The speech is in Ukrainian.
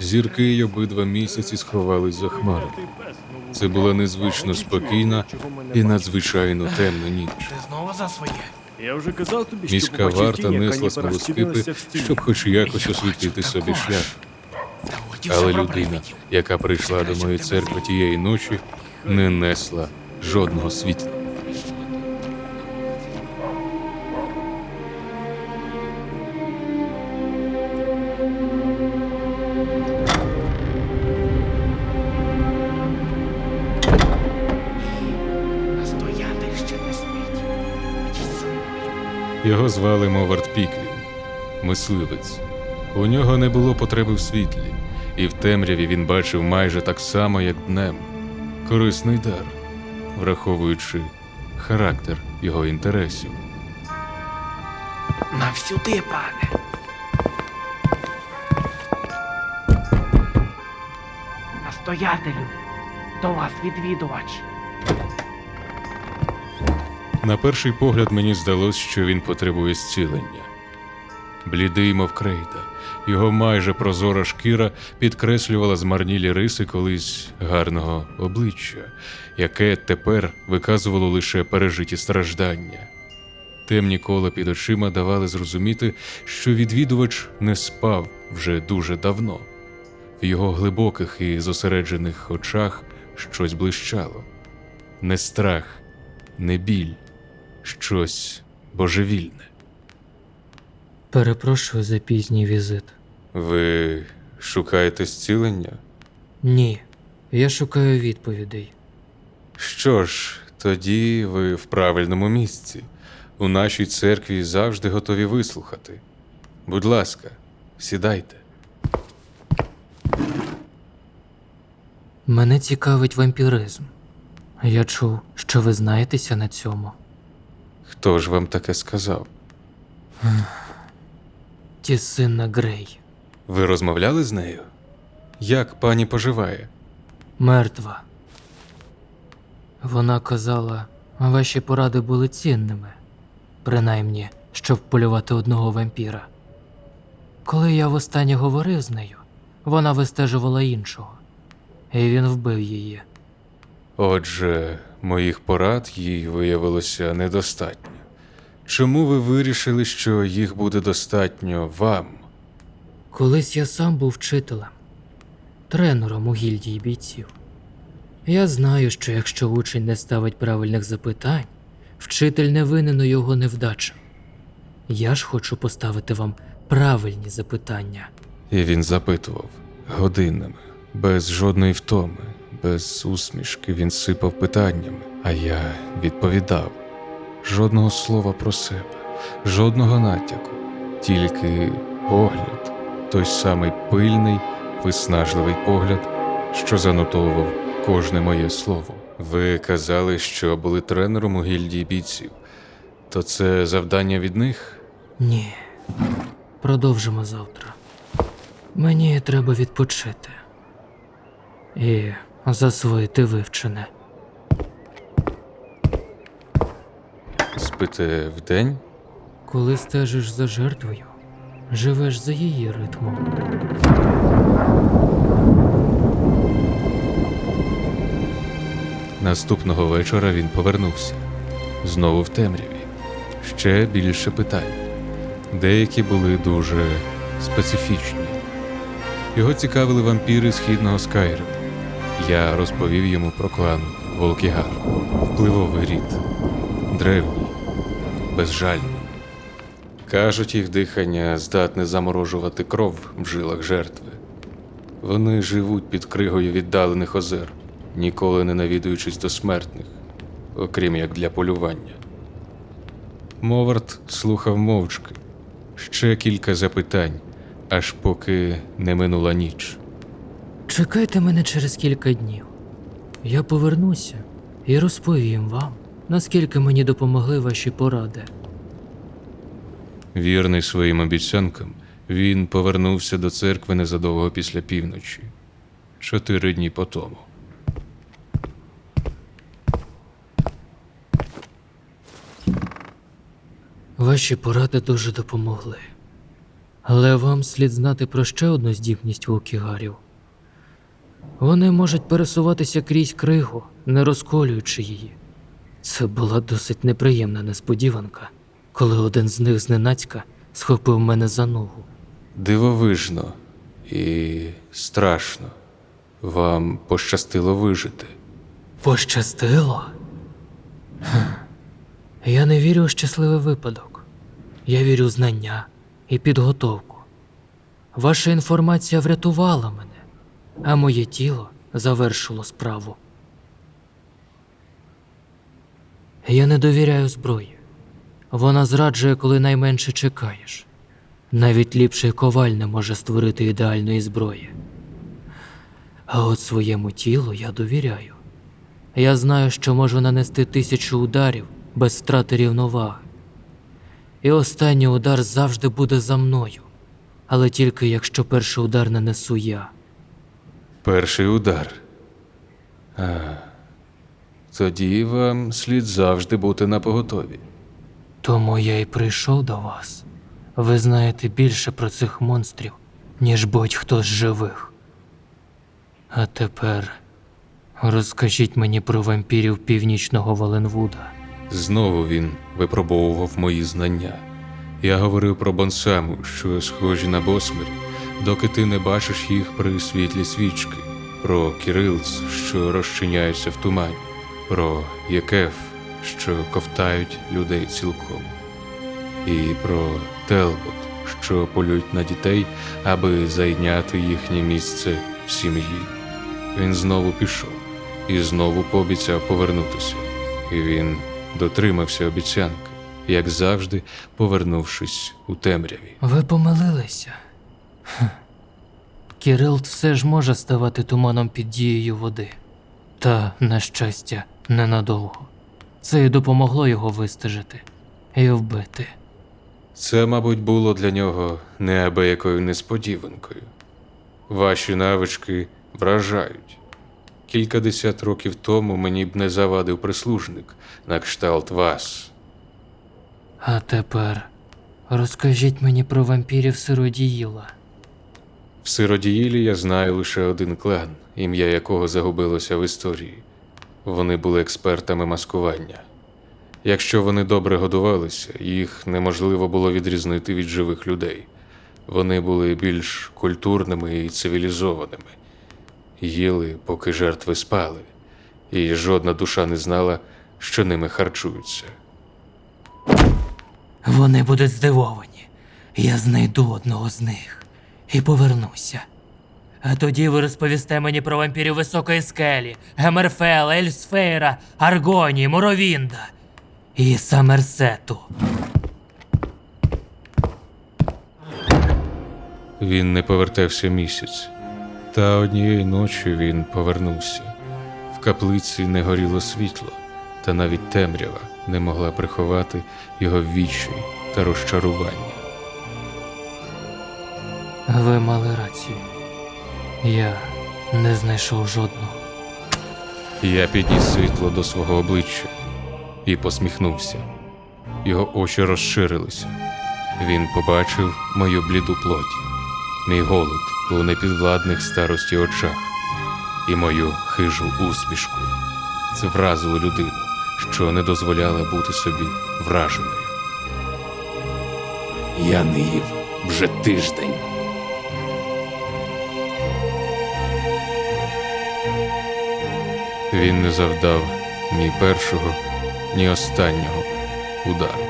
Зірки й обидва місяці сховались за хмари. Це була незвично спокійна і надзвичайно темна ніч. Ти знову за своє. Я вже казав тобі, Міська варта несла смолоскипи, щоб хоч якось освітити собі шлях. Але людина, яка прийшла до моєї церкви тієї ночі, не несла жодного світла. Його звали Мовард Піквін, мисливець. У нього не було потреби в світлі, і в темряві він бачив майже так само, як днем. Корисний дар, враховуючи характер його інтересів. Навсюди, пане. Настоятелю, до вас відвідувач. На перший погляд мені здалось, що він потребує зцілення. Блідий, мов крейда, його майже прозора шкіра підкреслювала змарнілі риси колись гарного обличчя, яке тепер виказувало лише пережиті страждання. Темні кола під очима давали зрозуміти, що відвідувач не спав вже дуже давно. В його глибоких і зосереджених очах щось блищало. Не страх, не біль, щось божевільне. Перепрошую за пізній візит. Ви шукаєте зцілення? Ні, я шукаю відповідей. Що ж, тоді ви в правильному місці. У нашій церкві завжди готові вислухати. Будь ласка, сідайте. Мене цікавить вампіризм. Я чув, що ви знаєтеся на цьому. Хто ж вам таке сказав? Тісинна Грей. Ви розмовляли з нею? Як пані поживає? Мертва. Вона казала, ваші поради були цінними, принаймні, щоб полювати одного вампіра. Коли я востаннє говорив з нею, вона вистежувала іншого, і він вбив її. Отже, моїх порад їй виявилося недостатньо. Чому ви вирішили, що їх буде достатньо вам? Колись я сам був вчителем, тренером у гільдії бійців. Я знаю, що якщо учень не ставить правильних запитань, вчитель не винен у його невдачі. Я ж хочу поставити вам правильні запитання. І він запитував годинами, без жодної втоми, без усмішки він сипав питаннями, а я відповідав. Жодного слова про себе, жодного натяку, тільки погляд, той самий пильний, виснажливий погляд, що занотовував кожне моє слово. Ви казали, що були тренером у гільдії бійців. То це завдання від них? Ні. Продовжимо завтра. Мені треба відпочити і засвоїти вивчене. Спите вдень? Коли стежиш за жертвою, живеш за її ритмом. Наступного вечора він повернувся. Знову в темряві. Ще більше питань. Деякі були дуже специфічні. Його цікавили вампіри східного Скайриму. Я розповів йому про клан Волкігар, впливовий рід, древній, безжальний. Кажуть, їх дихання здатне заморожувати кров в жилах жертви. Вони живуть під кригою віддалених озер, ніколи не навідуючись до смертних, окрім як для полювання. Мовард слухав мовчки, ще кілька запитань, аж поки не минула ніч. Чекайте мене через кілька днів. Я повернуся і розповім вам, наскільки мені допомогли ваші поради. Вірний своїм обіцянкам, він повернувся до церкви незадовго після півночі, чотири дні по тому. Ваші поради дуже допомогли. Але вам слід знати про ще одну здібність вовкігарів. Вони можуть пересуватися крізь кригу, не розколюючи її. Це була досить неприємна несподіванка, коли один з них зненацька схопив мене за ногу. Дивовижно і страшно. Вам пощастило вижити. Пощастило? Хм. Я не вірю у щасливий випадок. Я вірю у знання і підготовку. Ваша інформація врятувала мене, а моє тіло завершило справу. Я не довіряю зброї. Вона зраджує, коли найменше чекаєш. Навіть ліпший коваль не може створити ідеальної зброї. А от своєму тілу я довіряю. Я знаю, що можу нанести тисячу ударів без втрати рівноваги. І останній удар завжди буде за мною, але тільки якщо перший удар нанесу я. Перший удар. А, тоді вам слід завжди бути на поготові. Тому я і прийшов до вас. Ви знаєте більше про цих монстрів, ніж будь-хто з живих. А тепер розкажіть мені про вампірів північного Валенвуда. Знову він випробовував мої знання. Я говорив про бонсаму, що схожі на босмері, доки ти не бачиш їх при світлі свічки, про кірилц, що розчиняються в тумані, про якеф, що ковтають людей цілком, і про телбот, що полюють на дітей, аби зайняти їхнє місце в сім'ї. Він знову пішов і знову пообіцяв повернутися. І він дотримався обіцянки, як завжди, повернувшись у темряві. Ви помилилися. Хм. Все ж може ставати туманом під дією води. Та, на щастя, ненадовго. Це й допомогло його вистежити і вбити. Це, мабуть, було для нього неабиякою несподіванкою. Ваші навички вражають. Кількадесят років тому мені б не завадив прислужник на кшталт вас. А тепер розкажіть мені про вампірів сиродіїла. В Сиродіїлі я знаю лише один клан, ім'я якого загубилося в історії. Вони були експертами маскування. Якщо вони добре годувалися, їх неможливо було відрізнити від живих людей. Вони були більш культурними і цивілізованими, їли, поки жертви спали, і жодна душа не знала, що ними харчуються. Вони будуть здивовані. Я знайду одного з них і повернуся. А тоді ви розповісте мені про вампірів високої скелі, Гемерфела, Ельсфейра, Аргонії, Моровінда і Самерсету. Він не повертався місяць, та однієї ночі він повернувся. В каплиці не горіло світло, та навіть темрява не могла приховати його відчай та розчарування. Ви мали рацію. Я не знайшов жодного. Я підніс світло до свого обличчя і посміхнувся. Його очі розширилися. Він побачив мою бліду плоть, мій голод у непідвладних старості очах і мою хижу усмішку. Це вразило людину, що не дозволяла бути собі враженою. Я не їв вже тиждень. Він не завдав ні першого, ні останнього удару.